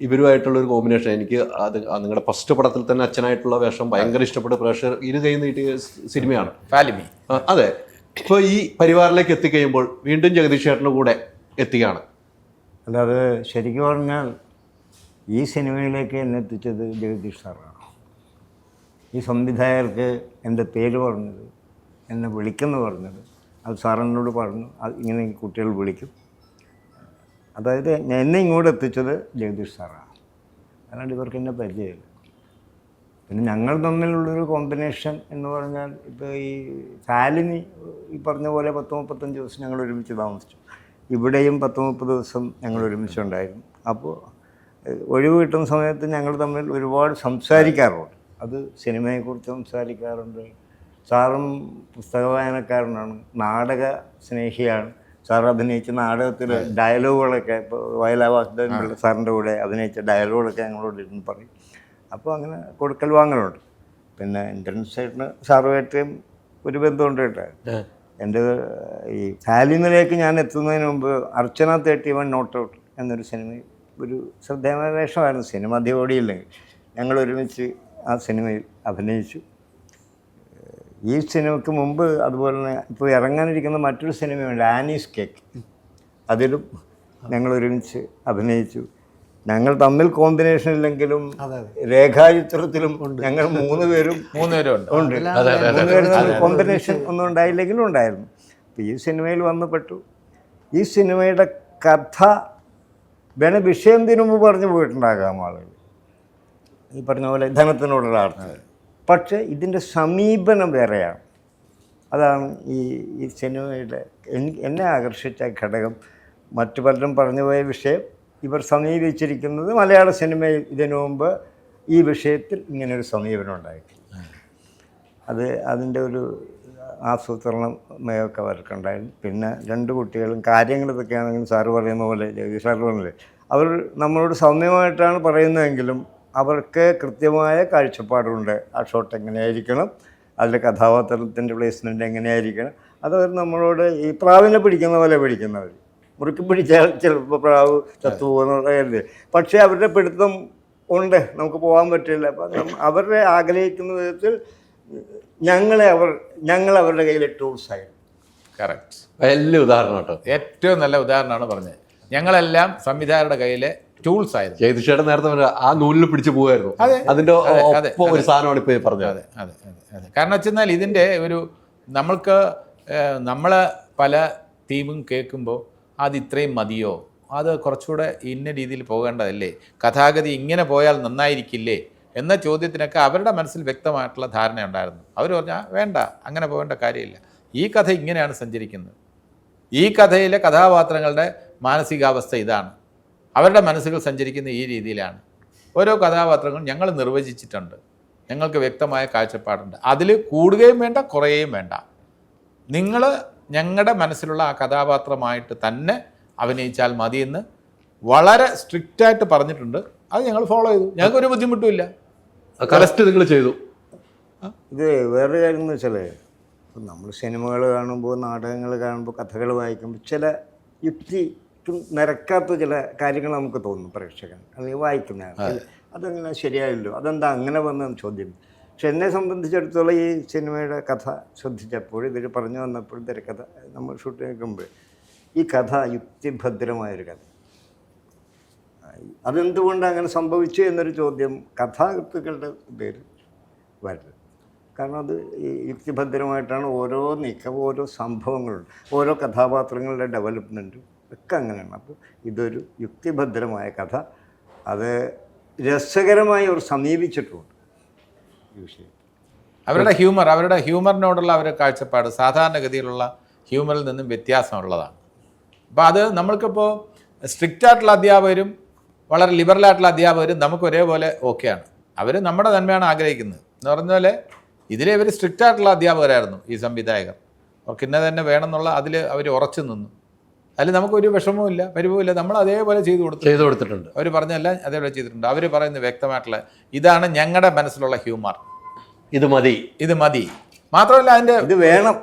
ഇവരുമായിട്ടുള്ള ഒരു കോമ്പിനേഷൻ എനിക്ക് അത് നിങ്ങളുടെ ഫസ്റ്റ് പടത്തിൽ തന്നെ അച്ഛനായിട്ടുള്ള വേഷം ഭയങ്കര ഇഷ്ടപ്പെട്ട പ്രേക്ഷകർ ഇരു കൈ നീട്ടിയ സിനിമയാണ്. ഫാലിമി. അതെ. ഇപ്പോൾ ഈ പരിവാറിലേക്ക് എത്തിക്കഴിയുമ്പോൾ വീണ്ടും ജഗദീഷ് ചേട്ടന്റെ കൂടെ എത്തുകയാണ് അല്ലാതെ ശരിക്കും പറഞ്ഞാൽ ഈ സിനിമയിലേക്ക് എന്നെ എത്തിച്ചത് ജഗദീഷ് സാറാണ്. ഈ സംവിധായകർക്ക് എന്റെ പേര് പറഞ്ഞത് എന്നെ വിളിക്കുന്നു പറഞ്ഞത് അത് സാറിനോട് പറഞ്ഞു അത് ഇങ്ങനെ കുട്ടികൾ വിളിക്കും. അതായത് എന്നെ ഇങ്ങോട്ട് എത്തിച്ചത് ജഗദീഷ് സാറാണ്. അല്ലാണ്ട് ഇവർക്ക് എന്നെ പരിചയമില്ല. പിന്നെ ഞങ്ങൾ തമ്മിലുള്ളൊരു കോമ്പിനേഷൻ എന്ന് പറഞ്ഞാൽ ഇപ്പോൾ ഈ ശാലിനി ഈ പറഞ്ഞ പോലെ പത്ത് മുപ്പത്തഞ്ച് ദിവസം ഞങ്ങൾ ഒരുമിച്ച് താമസിച്ചു. ഇവിടെയും പത്ത് മുപ്പത് ദിവസം ഞങ്ങൾ ഒരുമിച്ചുണ്ടായിരുന്നു. അപ്പോൾ ഒഴിവ് കിട്ടുന്ന സമയത്ത് ഞങ്ങൾ തമ്മിൽ ഒരുപാട് സംസാരിക്കാറുണ്ട്. അത് സിനിമയെക്കുറിച്ച് സംസാരിക്കാറുണ്ട്. സാറും പുസ്തക വായനക്കാരനാണ് നാടക സ്നേഹിയാണ്. സാർ അഭിനയിച്ച നാടകത്തിൽ ഡയലോഗുകളൊക്കെ ഇപ്പോൾ വയലാ വാസുദേവൻ പിള്ള സാറിന്റെ കൂടെ അഭിനയിച്ച ഡയലോഗുകളൊക്കെ ഞങ്ങളോട് ഇരുന്ന് പറയും. അപ്പോൾ അങ്ങനെ കൊടുക്കൽ വാങ്ങലുണ്ട്. പിന്നെ എൻട്രൻസ് സൈഡിന് സാറുമായിട്ടും ഒരു ബന്ധമുണ്ട് കേട്ടോ. എന്റെ ഈ ഫാലിമിലേക്ക് ഞാൻ എത്തുന്നതിന് മുമ്പ് Archana thirty one not out എന്നൊരു സിനിമ ഒരു ശ്രദ്ധേയമായ വേഷമായിരുന്നു സിനിമ അധികം ഓടിയില്ലെങ്കിൽ ഞങ്ങൾ ഒരുമിച്ച് ആ സിനിമയിൽ അഭിനയിച്ചു. ഈ സിനിമയ്ക്ക് മുമ്പ് അതുപോലെ തന്നെ ഇപ്പോൾ ഇറങ്ങാനിരിക്കുന്ന മറ്റൊരു സിനിമയുണ്ട് ആനീസ് കേക്ക്. അതിലും ഞങ്ങൾ ഒരുമിച്ച് അഭിനയിച്ചു. ഞങ്ങൾ തമ്മിൽ കോമ്പിനേഷൻ ഇല്ലെങ്കിലും രേഖാചിത്രത്തിലും ഞങ്ങൾ മൂന്ന് പേരും മൂന്ന് പേരും ഉണ്ട് മൂന്ന് പേരും കോമ്പിനേഷൻ ഒന്നും ഉണ്ടായില്ലെങ്കിലും ഉണ്ടായിരുന്നു. അപ്പോൾ ഈ സിനിമയിൽ വന്ന് പെട്ടു ഈ സിനിമയുടെ കഥ വേണ വിഷയം തിരുമ്പ് പറഞ്ഞു പോയിട്ടുണ്ടാകാം ആളുകൾ. ഈ പറഞ്ഞ പോലെ ധനത്തിനോടുള്ള അർത്ഥം പക്ഷേ ഇതിന്റെ സമീപനം വേറെയാണ്. അതാണ് ഈ ഈ സിനിമയുടെ എന്നെ ആകർഷിച്ച ഘടകം. മറ്റു പലരും പറഞ്ഞു പോയ വിഷയം. ഇവർ സമീപിച്ചിരിക്കുന്നത് മലയാള സിനിമയിൽ ഇതിനു മുമ്പ് ഈ വിഷയത്തിൽ ഇങ്ങനൊരു സമീപനം ഉണ്ടായിട്ടില്ല അത് അതിന്റെ ഒരു ആസൂത്രണം ഒക്കെ അവർക്കുണ്ടായിരുന്നു. പിന്നെ രണ്ട് കുട്ടികളും കാര്യങ്ങൾ ഇതൊക്കെയാണെങ്കിലും സാറ് പറയുന്ന പോലെ ജഗദീഷ് സാറ് പറഞ്ഞില്ലേ? അവർ നമ്മളോട് സൗമ്യമായിട്ടാണ് പറയുന്നതെങ്കിലും അവർക്ക് കൃത്യമായ കാഴ്ചപ്പാടുണ്ട് ആ ഷോട്ട് എങ്ങനെയായിരിക്കണം? അതിലെ കഥാപാത്രത്തിന്റെ പ്ലേസ്മെന്റ് എങ്ങനെയായിരിക്കണം? അതവർ നമ്മളോട് ഈ പ്രാവിനെ പിടിക്കുന്ന പോലെ പിടിക്കുന്നവർ മുറുക്കി പിടിച്ചാൽ ചിലപ്പോൾ പ്രാവ് ചത്തുപോകുന്നുള്ള കരുതി. പക്ഷേ അവരുടെ പിടുത്തം ഉണ്ട്. നമുക്ക് പോകാൻ പറ്റില്ല. അപ്പം അവരെ അവരുടെ ആഗ്രഹിക്കുന്ന വിധത്തിൽ ഞങ്ങളെ അവർ ഞങ്ങൾ അവരുടെ കയ്യിലെ ടൂൾസ് ആയിരുന്നു കറക്റ്റ് വലിയ ഉദാഹരണം കേട്ടോ. ഏറ്റവും നല്ല ഉദാഹരണമാണ് പറഞ്ഞത്. ഞങ്ങളെല്ലാം സംവിധായകരുടെ കയ്യിലെ ടൂൾസ് ആയിരുന്നു. നേരത്തെ ആ നൂലിൽ പിടിച്ചു പോകുമായിരുന്നു അതിന്റെ അതെ, അതെ, ഒപ്പം ഒരു സാധനമാണ് ഇപ്പൊ പറഞ്ഞത്. അതെ അതെ അതെ അതെ. കാരണം വെച്ചെന്നാൽ ഇതിന്റെ ഒരു നമ്മൾക്ക് നമ്മളെ പല തീമും കേൾക്കുമ്പോൾ അത് ഇത്രയും മതിയോ? അത് കുറച്ചുകൂടെ ഇന്ന രീതിയിൽ പോകേണ്ടതല്ലേ? കഥാഗതി ഇങ്ങനെ പോയാൽ നന്നായിരിക്കില്ലേ? എന്ന ചോദ്യത്തിനൊക്കെ അവരുടെ മനസ്സിൽ വ്യക്തമായിട്ടുള്ള ധാരണ ഉണ്ടായിരുന്നു. അവർ പറഞ്ഞാൽ വേണ്ട അങ്ങനെ പോകേണ്ട കാര്യമില്ല. ഈ കഥ ഇങ്ങനെയാണ് സഞ്ചരിക്കുന്നത്. ഈ കഥയിലെ കഥാപാത്രങ്ങളുടെ മാനസികാവസ്ഥ ഇതാണ്. അവരുടെ മനസ്സുകൾ സഞ്ചരിക്കുന്ന ഈ രീതിയിലാണ്. ഓരോ കഥാപാത്രങ്ങളും ഞങ്ങൾ നിർവചിച്ചിട്ടുണ്ട്. ഞങ്ങൾക്ക് വ്യക്തമായ കാഴ്ചപ്പാടുണ്ട്. അതിൽ കൂടുകയും വേണ്ട കുറയുകയും വേണ്ട. നിങ്ങൾ ഞങ്ങളുടെ മനസ്സിലുള്ള ആ കഥാപാത്രമായിട്ട് തന്നെ അഭിനയിച്ചാൽ മതിയെന്ന് വളരെ സ്ട്രിക്റ്റായിട്ട് പറഞ്ഞിട്ടുണ്ട്. അത് ഞങ്ങൾ ഫോളോ ചെയ്തു. ഞങ്ങൾക്ക് ഒരു ബുദ്ധിമുട്ടുമില്ല കറസ്റ്റ് നിങ്ങൾ ചെയ്തു. ഇത് വേറൊരു കാര്യം എന്ന് വെച്ചാൽ ഇപ്പം നമ്മൾ സിനിമകൾ കാണുമ്പോൾ നാടകങ്ങൾ കാണുമ്പോൾ കഥകൾ വായിക്കുമ്പോൾ ചില യുക്തിക്കും നിരക്കാത്ത ചില കാര്യങ്ങൾ നമുക്ക് തോന്നും പ്രേക്ഷകൻ അല്ലെങ്കിൽ വായിക്കുന്ന അതങ്ങനെ ശരിയായല്ലോ? അതെന്താ അങ്ങനെ വന്ന ചോദ്യം. പക്ഷെ എന്നെ സംബന്ധിച്ചിടത്തോളം ഈ സിനിമയുടെ കഥ ശ്രദ്ധിച്ചപ്പോൾ ഇതിൽ പറഞ്ഞു വന്നപ്പോൾ തിരക്കഥ നമ്മൾ ഷൂട്ട് നിൽക്കുമ്പോൾ ഈ കഥ യുക്തിഭദ്രമായൊരു കഥ. അതെന്തുകൊണ്ട് അങ്ങനെ സംഭവിച്ചു എന്നൊരു ചോദ്യം കഥാകൃത്തുക്കളുടെ പേര് വരരുത്. കാരണം അത് ഈ യുക്തിഭദ്രമായിട്ടാണ് ഓരോ നീക്കം ഓരോ സംഭവങ്ങളും ഓരോ കഥാപാത്രങ്ങളുടെ ഡെവലപ്മെന്റും ഒക്കെ അങ്ങനെയാണ്. അപ്പോൾ ഇതൊരു യുക്തിഭദ്രമായ കഥ. അത് രസകരമായി അവർ സമീപിച്ചിട്ടുണ്ട് ഈ അവരുടെ ഹ്യൂമർ അവരുടെ ഹ്യൂമറിനോടുള്ള അവരുടെ കാഴ്ചപ്പാട് സാധാരണഗതിയിലുള്ള ഹ്യൂമറിൽ നിന്നും വ്യത്യാസമുള്ളതാണ്. അപ്പോൾ അത് നമ്മൾക്കിപ്പോൾ സ്ട്രിക്റ്റ് ആയിട്ടുള്ള അധ്യാപകരും വളരെ ലിബറൽ ആയിട്ടുള്ള അധ്യാപകരും നമുക്ക് ഒരേപോലെ ഓക്കെയാണ് അവർ നമ്മുടെ നന്മയാണ് ആഗ്രഹിക്കുന്നത്. എന്ന് പറഞ്ഞ പോലെ ഇതിലെ ഇവർ സ്ട്രിക്റ്റ് ആയിട്ടുള്ള അധ്യാപകരായിരുന്നു ഈ സംവിധായകർ. അവർക്ക് ഇന്ന തന്നെ വേണമെന്നുള്ള അതിൽ അവർ ഉറച്ചു നിന്നു. അതിൽ നമുക്കൊരു വിഷമവുമില്ല പരിഭവമില്ല നമ്മൾ അതേപോലെ ചെയ്തു കൊടുത്തു ചെയ്തു കൊടുത്തിട്ടുണ്ട്. അവർ പറഞ്ഞല്ല അതേപോലെ ചെയ്തിട്ടുണ്ട്. അവർ പറയുന്ന വ്യക്തമായിട്ടുള്ള ഇതാണ് ഞങ്ങളുടെ മനസ്സിലുള്ള ഹ്യൂമർ. ഇത് മതി. ഇത് മതി. മാത്രമല്ല അതിന്റെ ഇത് വേണം.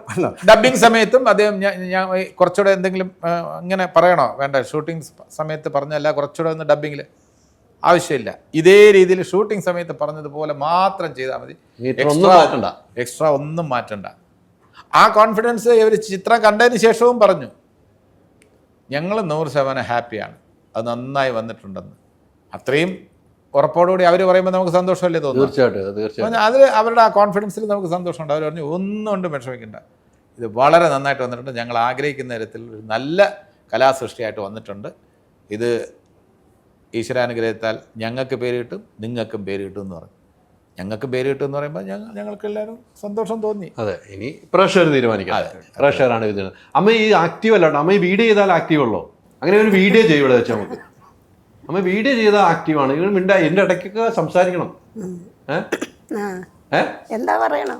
ഡബിങ് സമയത്തും അദ്ദേഹം ഞാൻ കുറച്ചുകൂടെ എന്തെങ്കിലും അങ്ങനെ ഇങ്ങനെ പറയണോ? വേണ്ട ഷൂട്ടിംഗ് സമയത്ത് പറഞ്ഞല്ല കുറച്ചുകൂടെ ഒന്ന് ഡബിങ്ങിൽ ആവശ്യമില്ല. ഇതേ രീതിയിൽ ഷൂട്ടിംഗ് സമയത്ത് പറഞ്ഞതുപോലെ മാത്രം ചെയ്താൽ മതി. എക്സ്ട്രാ ഒന്നും മാറ്റണ്ട. എക്സ്ട്രാ ഒന്നും മാറ്റണ്ട. ആ കോൺഫിഡൻസ് ഇവർ ചിത്രം കണ്ടതിന് ശേഷവും പറഞ്ഞു. ഞങ്ങൾ നൂറ് ശതമാനം ഹാപ്പിയാണ്. അത് നന്നായി വന്നിട്ടുണ്ടെന്ന്. അത്രയും ഉറപ്പോടുകൂടി അവർ പറയുമ്പോൾ നമുക്ക് സന്തോഷമല്ലേ തോന്നുന്നു തീർച്ചയായിട്ടും തീർച്ചയായിട്ടും. അപ്പോൾ അത് അവരുടെ ആ കോൺഫിഡൻസിൽ നമുക്ക് സന്തോഷമുണ്ട്. അവർ പറഞ്ഞു ഒന്നും കൊണ്ട് വിഷമിക്കേണ്ട. ഇത് വളരെ നന്നായിട്ട് വന്നിട്ടുണ്ട്. ഞങ്ങൾ ആഗ്രഹിക്കുന്ന തരത്തിൽ ഒരു നല്ല കലാസൃഷ്ടിയായിട്ട് വന്നിട്ടുണ്ട്. ഇത് ഈശ്വരാനുഗ്രഹത്താൽ ഞങ്ങൾക്ക് പേര് കിട്ടും നിങ്ങൾക്കും പേര് കിട്ടും എന്ന് പറഞ്ഞു. ഞങ്ങൾക്ക് പേര് കിട്ടുമെന്ന് പറയുമ്പോൾ ഞങ്ങൾ ഞങ്ങൾക്ക് എല്ലാവരും സന്തോഷം തോന്നി. അതെ ഇനി പ്രഷർ തീരുമാനിക്കാം. പ്രഷറാണ് ഇത് അമ്മ ഈ ആക്റ്റീവ് അല്ലാണ്ട് അമ്മ ഈ വീഡിയോ ചെയ്താൽ ആക്റ്റീവ് ഉള്ളോ? അങ്ങനെ ഒരു വീഡിയോ ചെയ്യും ഇവിടെ വെച്ചാൽ നമുക്ക്. അമ്മ വീഡിയോ ചെയ്താൽ ആക്റ്റീവാണ് ഇവൻ മിണ്ട എന്റെ ഇടയ്ക്കൊക്കെ സംസാരിക്കണം. ഏഹ് എന്താ പറയണം?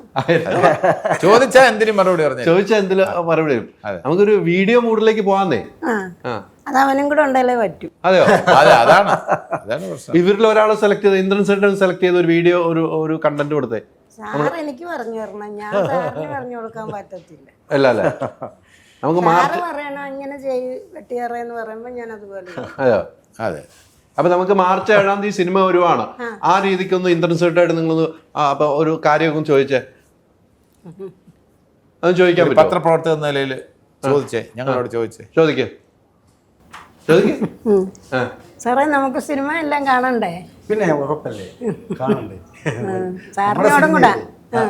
ചോദിച്ചാ എന്തിനും മറുപടി പറഞ്ഞു? ചോദിച്ചാ എന്തിനും മറുപടി വരും നമുക്കൊരു വീഡിയോ മൂഡിലേക്ക് പോവാന്നേ. അത് അവനും കൂടെ ഉണ്ടല്ലേ പറ്റൂ. അതെയോ? അതെ അതാണ്. ഇവരിൽ ഒരാളെ സെലക്ട് ചെയ്ത് ഇന്ദ്രൻ സെന്റർ സെലക്ട് ചെയ്ത ഒരു വീഡിയോ ഒരു ഒരു കണ്ടന്റ് കൊടുത്തേ. സാർ എനിക്ക് പറഞ്ഞു തരണം. ഞാൻ സാറിന് പറഞ്ഞു കൊടുക്കാൻ പറ്റത്തില്ല. അല്ല അല്ല. നമുക്ക് പറയണം ഇങ്ങനെ ചെയ്യ് വെട്ടിയറയെന്ന് പറയുമ്പോൾ ഞാൻ അതുപോലെ അതെ അതെയോ? അതെ. അപ്പൊ നമുക്ക് മാർച്ച് ഏഴാം തീയതി സിനിമ വരുവാണ്. ആ. രീതിക്കൊന്ന് ഒന്ന് ആയിട്ട് നിങ്ങൾ അപ്പൊ ഒരു കാര്യമൊക്കെ ചോദിച്ചേ. അത് ചോദിക്കാൻ ഒരു പറ്റുമോ? പത്രപ്രവർത്തക എന്ന നിലയിൽ ചോദിച്ചേ. ഞങ്ങളോട് ചോദിച്ചേ. ചോദിക്കേ. ചോദിക്കേ. ഉം. ആ. സാറേ നമുക്ക് സിനിമ എല്ലാം കാണണ്ടേ? പിന്നെ ഉറപ്പല്ലേ? കാണണ്ടേ? ഉം. സാറിനോടും കൂടെ. ആ.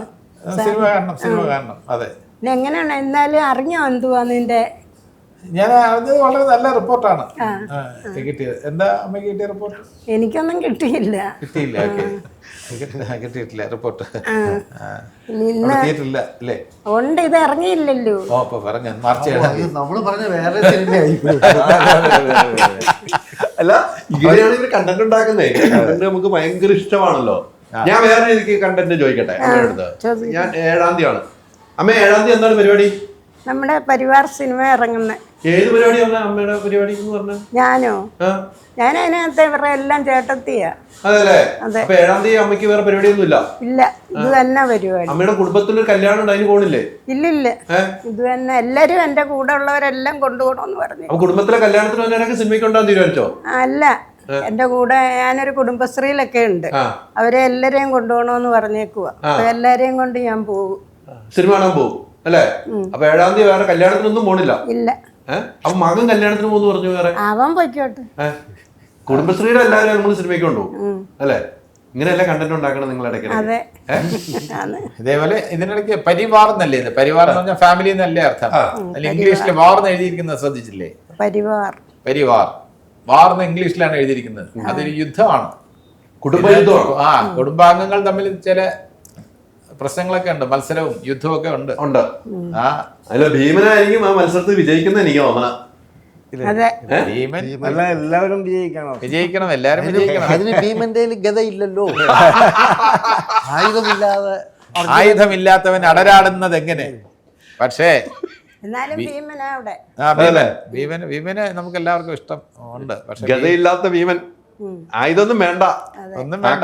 സിനിമ കാണണം. സിനിമ കാണണം. അതെ. പിന്നെ എങ്ങനെയാണ്? എന്നാലും അറിഞ്ഞോ എന്തുവാ നിന്റെ ഞാൻ അത് വളരെ നല്ല റിപ്പോർട്ടാണ്. കിട്ടിയത്. എന്താ അമ്മയ്ക്ക് കിട്ടിയ റിപ്പോർട്ട്? എനിക്കൊന്നും കിട്ടിയില്ല. കിട്ടിയില്ല കിട്ടിയിട്ടില്ല റിപ്പോർട്ട്. കിട്ടിയിട്ടില്ല അല്ലേ? ഉണ്ട് ഇത് ഇറങ്ങിയില്ലല്ലോ. ഓ അപ്പൊ പറഞ്ഞു മാർച്ച് നമ്മൾ നമ്മൾ പറഞ്ഞ വേറെ അല്ല ഇങ്ങനെയാണ് ഇവർ കണ്ടന്റ് ഉണ്ടാക്കുന്നേ. കണ്ടന്റ് നമുക്ക് ഭയങ്കര ഇഷ്ടമാണല്ലോ. ഞാൻ വേറെ രീതിക്ക് കണ്ടന്റ് ചോദിക്കട്ടെ. ഞാൻ ഏഴാം തീയതി ആണ് അമ്മ ഏഴാം തീയതി എന്താണ് പരിപാടി? നമ്മുടെ പരിവാർ സിനിമ ഇറങ്ങുന്ന. ഏത് പരിപാടി അമ്മയുടെ പരിപാടി എന്ന് പറഞ്ഞത് ഞാനോ? ഞാൻ അതിനകത്ത് ഇവരുടെ എല്ലാം ചേട്ടത്തിയാ. അതല്ലേ അപ്പൊ ഏഴാം തീയതി അമ്മയ്ക്ക് വേറെ പരിപാടിയൊന്നും ഇല്ല ഇല്ല ഇത് തന്നെ പരിപാടി. അമ്മയുടെ കുടുംബത്തിലൊരു കല്യാണം ഉണ്ട് അതിന് പോണില്ലേ? ഇല്ലില്ല. ഇത് തന്നെ എല്ലാരും എന്റെ കൂടെ ഉള്ളവരെല്ലാം കൊണ്ടുപോകണമെന്ന് പറഞ്ഞു. കുടുംബത്തിലെ കല്യാണത്തിന് വന്നവരൊക്കെ സിനിമയ്ക്ക് ഉണ്ടാകാൻ തീരുമാനിച്ചോ? അല്ല. എന്റെ കൂടെ ഞാനൊരു കുടുംബശ്രീയിലൊക്കെ ഉണ്ട്. അവരെ എല്ലാരെയും കൊണ്ടുപോകണമെന്ന് പറഞ്ഞേക്കുവാ. എല്ലാരെയും കൊണ്ട് ഞാൻ പോകും. സിനിമ കാണാൻ പോകും. അല്ലേ? അപ്പൊ ഏഴാം തീയതി വേറെ കല്യാണത്തിനൊന്നും പോണില്ല. ഇല്ല. അപ്പൊ മകൻ കല്യാണത്തിന് പോകുന്നു പറഞ്ഞു വേറെ? അവൻ പൊയ്ക്കോട്ടെ. കുടുംബശ്രീയുടെ എല്ലാവരും നമ്മൾ സിനിമയ്ക്ക് കൊണ്ടുപോകും അല്ലേ? ഇങ്ങനെയല്ല കണ്ടന്റ് ഉണ്ടാക്കണം നിങ്ങൾ ഇടയ്ക്കിടയ്ക്ക്? ആണ്. ഇതേപോലെ ഇതിനിടയ്ക്ക് പരിവാർ എന്നല്ലേ ഇത്? പരിവാർ എന്ന് പറഞ്ഞാൽ ഫാമിലി എന്നല്ലേ അർത്ഥം? അല്ല ഇംഗ്ലീഷിൽ വാർ എന്ന് എഴുതിയിരിക്കുന്നത് ശ്രദ്ധിച്ചില്ലേ? പരിവാർ. പരിവാർ. വാർ എന്ന് ഇംഗ്ലീഷിലാണ് എഴുതിയിരിക്കുന്നത്. അതൊരു യുദ്ധമാണ്. കുടുംബ യുദ്ധമാണ്? ആ കുടുംബാംഗങ്ങൾ തമ്മിൽ ചില പ്രശ്നങ്ങളൊക്കെ ഉണ്ട് മത്സരവും യുദ്ധവും ഒക്കെ ഉണ്ട്. ഉണ്ട്. ആ. അല്ല ഭീമനായിരിക്കും ആ മത്സരത്തിൽ വിജയിക്കുന്ന എനിക്ക് തോന്നണം. അതെ. ഭീമൻ അല്ല എല്ലാവരും വിജയിക്കണം. വിജയിക്കണം എല്ലാവരും വിജയിക്കണം. അതിന് ഭീമന്റെ ഗതയില്ലല്ലോ. ആയുധമില്ലാതെ ആയുധമില്ലാത്തവൻ അടരാടുന്നത് എങ്ങനെ പക്ഷേ ഭീമനാ അവിടെ ആ ഭീമൻ ഭീമന് ഭീമന് നമുക്ക് എല്ലാവർക്കും ഇഷ്ടം ഉണ്ട്. പക്ഷെ ഗതയില്ലാത്ത ഭീമൻ. ആയുധമൊന്നും വേണ്ട. ഒന്നും വേണ്ട.